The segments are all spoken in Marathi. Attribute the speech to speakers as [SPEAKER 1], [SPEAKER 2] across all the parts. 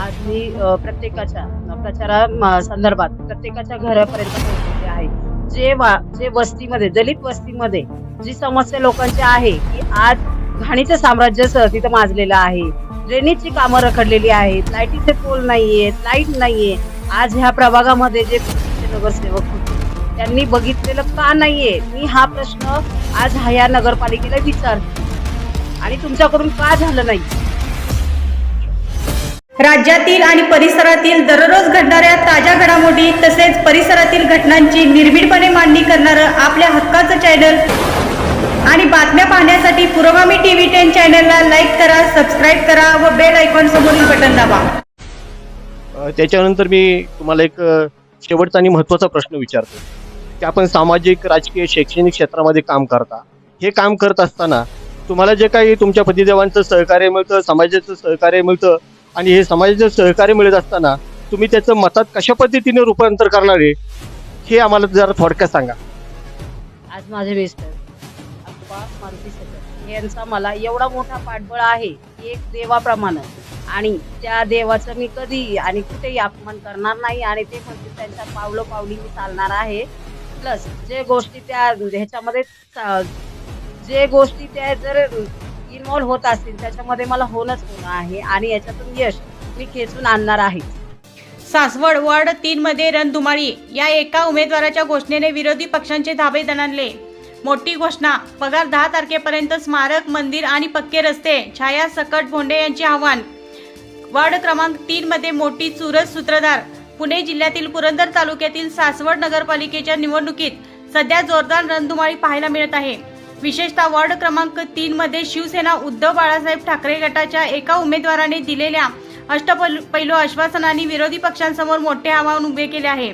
[SPEAKER 1] आज मी प्रत्येकाच्या प्रचारा संदर्भात प्रत्येकाच्या घरापर्यंत पोहोचलेले आहे. जे वा जे वस्तीमध्ये दलित वस्तीमध्ये जी समस्या लोकांची आहे की आज घाणीचं साम्राज्य तिथं माजलेलं आहे. ड्रेनेजची कामं रखडलेली आहेत. लाईटीचे पोल नाहीयेत लाइट नाहीये. आज ह्या प्रभागामध्ये जे नगरसेवक होते त्यांनी बघितलेलं का नाहीये? मी हा प्रश्न आज ह्या नगरपालिकेला विचारते. आणि तुमच्याकडून का झालं नाही?
[SPEAKER 2] राज्यातील आणि परिसरातील दररोज घडणाऱ्या ताज्या घडामोडी तसेच परिसरातील घटनांची निर्भीडपणे मांडणी करणारं आपल्या हक्काचं चॅनल आणि बातम्या पाहण्यासाठी पुरोगामी टीव्ही टेन चॅनलला लाईक करा सबस्क्राईब करा व बेल आयकॉन समोरील बटन दाबा.
[SPEAKER 3] त्याच्यानंतर मी तुम्हाला एक शेवटचा आणि महत्त्वाचा प्रश्न विचारतो. की आपण सामाजिक राजकीय शैक्षणिक क्षेत्रामध्ये काम करता. हे काम करत असताना तुम्हाला जे काही तुमच्या पतिदेवांचं सहकार्य मिळतं समाजाचं सहकार्य मिळतं आणि हे समाजाचं सहकार्य मिळत असताना तुम्ही त्याचं मतात कशा पद्धतीने रूपांतर करणार आहे हे आम्हाला जरा थोडक्यात सांगा.
[SPEAKER 1] आज माझे मिस्टर अप्पा मारुती सकर यांचा मला एवढा मोठा पाठबळ आहे की एक देवाप्रमाणे. आणि त्या देवाचं मी कधी आणि कुठेही अपमान करणार नाही आणि ते म्हणजे त्यांच्या पावलं पावली मी चालणार आहे. प्लस जे गोष्टी त्या ह्याच्यामध्ये जे गोष्टी त्या जर इन्व्हॉल्व्ह होत असतील त्याच्यामध्ये मला होणंच होणं आहे आणि याच्यातून यश मी खेचून आणणार आहे.
[SPEAKER 2] सासवड वॉर्ड तीन मध्ये रणधुमाळी या एका उमेदवाराच्या घोषणेने विरोधी पक्षांचे धाबे दणाणले. मोठी घोषणा पगार दहा तारखेपर्यंत स्मारक मंदिर आणि पक्के रस्ते छाया सकट भोंडे यांचे आव्हान. वार्ड क्रमांक तीन मध्ये मोठी चुरस सूत्रधार पुणे जिल्ह्यातील पुरंदर तालुक्यातील सासवड नगरपालिकेच्या निवडणुकीत सध्या जोरदार रणधुमाळी पाहायला मिळत आहे. विशेषतः वॉर्ड क्रमांक तीन मध्ये शिवसेना उद्धव बाळासाहेब ठाकरे गटाच्या एका उमेदवाराने दिलेल्या अष्टपैलू आश्वासनाने विरोधी पक्षांसमोर मोठे आव्हान उभे केले आहे.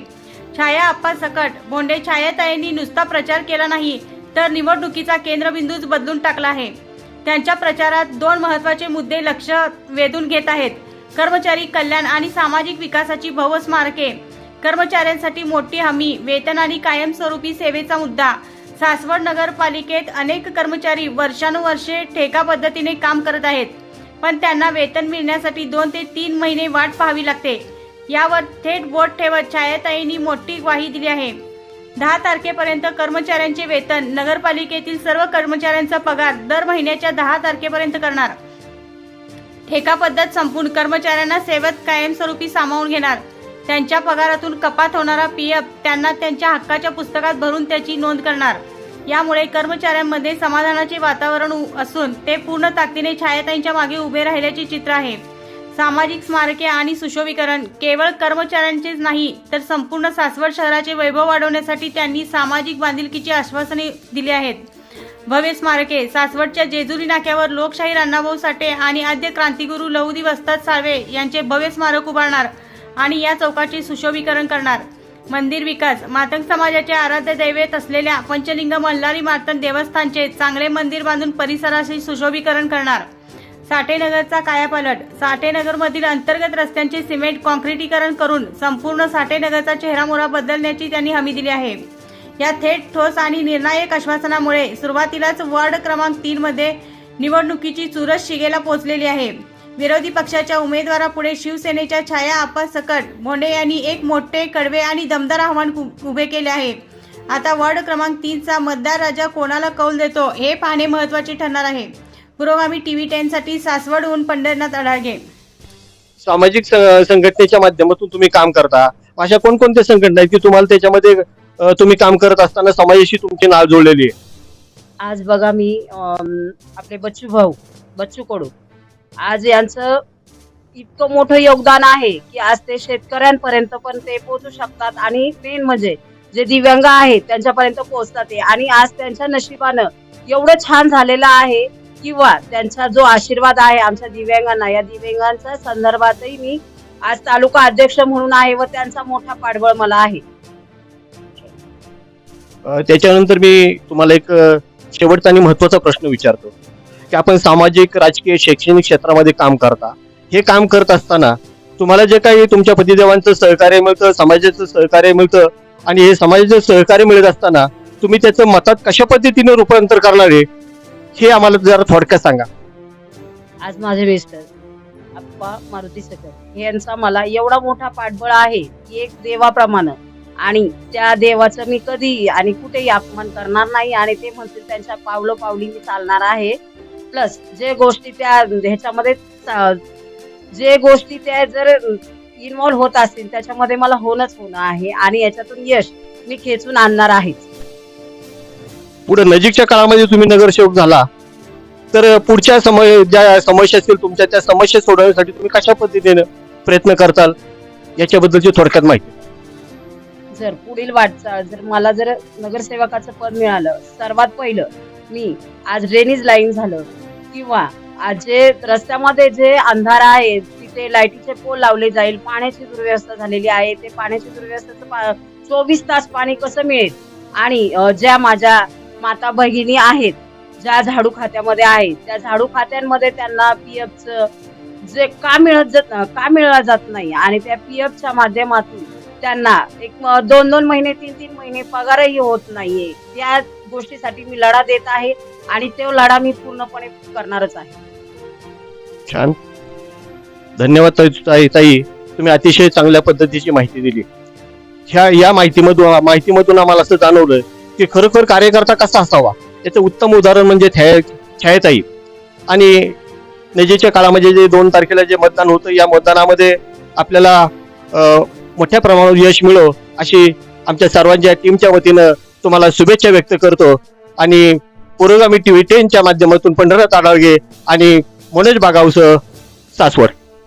[SPEAKER 2] छाया आप्पा सकट भोंडे छायाताईंनी नुसता प्रचार केला नाही तर निवडणुकीचा केंद्रबिंदूच बदलून टाकला आहे. त्यांच्या प्रचारात दोन महत्त्वाचे मुद्दे लक्ष वेधून घेत आहेत. कर्मचारी कल्याण आणि सामाजिक विकासाची भव्य स्मारके कर्मचाऱ्यांसाठी मोठी हमी वेतन आणि कायमस्वरूपी सेवेचा मुद्दा. सासवड नगरपालिकेत अनेक कर्मचारी वर्षानुवर्षे ठेका पद्धतीने काम करत आहेत. पण त्यांना वेतन मिळण्यासाठी दोन ते तीन महिने वाट पाहावी लागते. यावर थेट बोट ठेवत छायाताईंनी मोठी ग्वाही दिली आहे. दहा तारखेपर्यंत कर्मचाऱ्यांचे वेतन नगरपालिकेतील सर्व कर्मचाऱ्यांचा पगार दर महिन्याच्या दहा तारखेपर्यंत करणार. ठेका पद्धत संपून कर्मचाऱ्यांना सेवेत कायमस्वरूपी सामावून घेणार. त्यांच्या पगारातून कपात होणारा पीएफ त्यांना त्यांच्या हक्काच्या पुस्तकात भरून त्याची नोंद करणार. यामुळे कर्मचाऱ्यांमध्ये समाधानाचे वातावरण उ- असून ते पूर्ण ताकदीने छायाताईंच्या मागे उभे राहिल्याचे चित्र आहे. सामाजिक स्मारके आणि सुशोभीकरण केवळ कर्मचाऱ्यांचेच नाही तर संपूर्ण सासवड शहराचे वैभव वाढवण्यासाठी त्यांनी सामाजिक बांधिलकीची आश्वासने दिली आहेत. भव्य स्मारके सासवडच्या जेजुरी नाक्यावर लोकशाही अण्णाभाऊ साठे आणि आद्य क्रांतिगुरू लहुदी वस्ताद साळवे यांचे भव्य स्मारक उभारणार. आणि या चौकाचे सुशोभीकरण करणार. मंदिर विकास मातंग समाजाचे आराध्य दैवत असलेल्या पंचलिंग मल्हारी मातंग देवस्थानचे चांगले मंदिर बांधून परिसराचे सुशोभीकरण करणार. साठेनगरचा कायापालट साठेनगरमधील अंतर्गत रस्त्यांचे सिमेंट कॉन्क्रिटीकरण करून संपूर्ण साठेनगरचा चेहरामोहरा बदलण्याची त्यांनी हमी दिली आहे. या थेट ठोस आणि निर्णायक आश्वासनामुळे सुरुवातीलाच वॉर्ड क्रमांक तीनमध्ये निवडणुकीची चुरस शिगेला पोहोचलेली आहे. विरोधी पक्षाच्या उमेदवारापुढे शिवसेनेच्या छाया आपा सकट. भोंडे यांनी एक मोठे कडवे आणि दमदार आव्हान उभे केले आहे. आता वॉर्ड क्रमांक तीनचा मतदार राजा कोणाला कौल देतो हे पाहणे महत्त्वाचे ठरणार आहे. पुरोगामी टीव्ही टेन साठी सासवडहून पंढरनाथ अडाळगे
[SPEAKER 3] सामाजिक संघटनेच्या माध्यमातून तुम्ही काम करता. अशा कोणकोणत्या संघटना आहेत की तुम्हाला त्याच्यामध्ये तुम्ही काम करत असताना समाजाशी तुमची नाळ जोडलेली आहे?
[SPEAKER 1] आज बघा मी आपले बच्चू भाऊ बच्चू कडू. आज यांचं इतकं मोठं योगदान आहे की आज ते शेतकऱ्यांपर्यंत पण ते पोहोचू शकतात. आणि मेन म्हणजे जे दिव्यांग आहेत त्यांच्यापर्यंत पोहोचतात ते. आणि आज त्यांच्या नशिबानं एवढं छान झालेलं आहे किंवा त्यांचा जो आशीर्वाद आहे आमच्या दिव्यांगांना या दिव्यांगांच्या संदर्भातही मी आज तालुका अध्यक्ष म्हणून आहे व त्यांचा मोठा पाठबळ मला आहे.
[SPEAKER 3] त्याच्यानंतर मी तुम्हाला एक शेवटचा आणि महत्त्वाचा प्रश्न विचारतो. की आपण सामाजिक राजकीय शैक्षणिक क्षेत्रामध्ये काम करता. हे काम करत असताना तुम्हाला जे काही तुमच्या पतिदेवांचं सहकार्य मिळतं समाजाचं सहकार्य मिळतं आणि हे समाजाचं सहकार्य मिळत असताना तुम्ही त्याचं मतात कशा पद्धतीने रूपांतर करणार आहे हे आम्हाला जरा थोडक्यात सांगा.
[SPEAKER 1] आज माझे मिस्टर आप्पा मारुती सकर यांचा मला एवढा मोठा पाठबळ आहे की एक देवाप्रमाणे आणि त्या देवाचं मी कधी आणि कुठेही अपमान करणार नाही आणि ते म्हणतील त्यांच्या पावलं पावली मी चालणार आहे. प्लस जे गोष्टी त्या ह्याच्यामध्ये जे गोष्टी त्या जर इन्व्हॉल्व्ह होत असतील त्याच्यामध्ये मला होणंच होणं आहे आणि याच्यातून यश मी खेचून आणणार आहेच.
[SPEAKER 3] पुढे नजीकच्या काळामध्ये तुम्ही नगरसेवक झाला तर पुढच्या समय ज्या समस्या असतील तुमच्या त्या समस्या सोडवण्यासाठी तुम्ही कशा पद्धतीने प्रयत्न करताल याच्याबद्दलची थोडक्यात माहिती.
[SPEAKER 1] जर पुढील वाटचाल जर मला जर नगरसेवकाचं पद मिळालं सर्वात पहिलं मी. आज ड्रेनेज लाईन झालं. किंवा आज जे रस्त्यामध्ये जे अंधार आहे तिथे लाईटीचे पोल लावले जाईल पाण्याची दुर्व्यवस्था झालेली आहे ते पाण्याची दुर्व्यवस्थेचं चोवीस तास पाणी कसं मिळेल? आणि ज्या माझ्या माता भगिनी आहेत ज्या झाडू खात्यामध्ये आहेत त्या झाडू खात्यांमध्ये त्यांना पी एफचं जे का मिळत जात का मिळला जात नाही आणि त्या पी एफच्या माध्यमातून त्यांना. एक दोन दोन महिने तीन तीन महिने पगारही होत नाहीये. त्या गोष्टीसाठी मी लढा देत आहे आणि तो लढा मी पूर्णपणे करणारच आहे.
[SPEAKER 3] छान. धन्यवाद ताई- ताई ताई. तुम्ही अतिशय चांगल्या पद्धतीची माहिती दिली. ह्या या माहितीमधून माहितीमधून आम्हाला असं जाणवलं की खरोखर कार्यकर्ता कसा असावा? याचं उत्तम उदाहरण म्हणजे छायाताई. आणि नजीकच्या काळामध्ये जे दोन तारखेला जे मतदान होतं या मतदानामध्ये आपल्याला मोठ्या प्रमाणावर यश मिळो अशी आमच्या सर्वांच्या टीमच्या वतीनं तुम्हाला शुभेच्छा व्यक्त करतो. आणि पुरोगामी टीव्ही टेनच्या माध्यमातून पंढरा आडाळगे आणि मनोज बागावसह सासवड.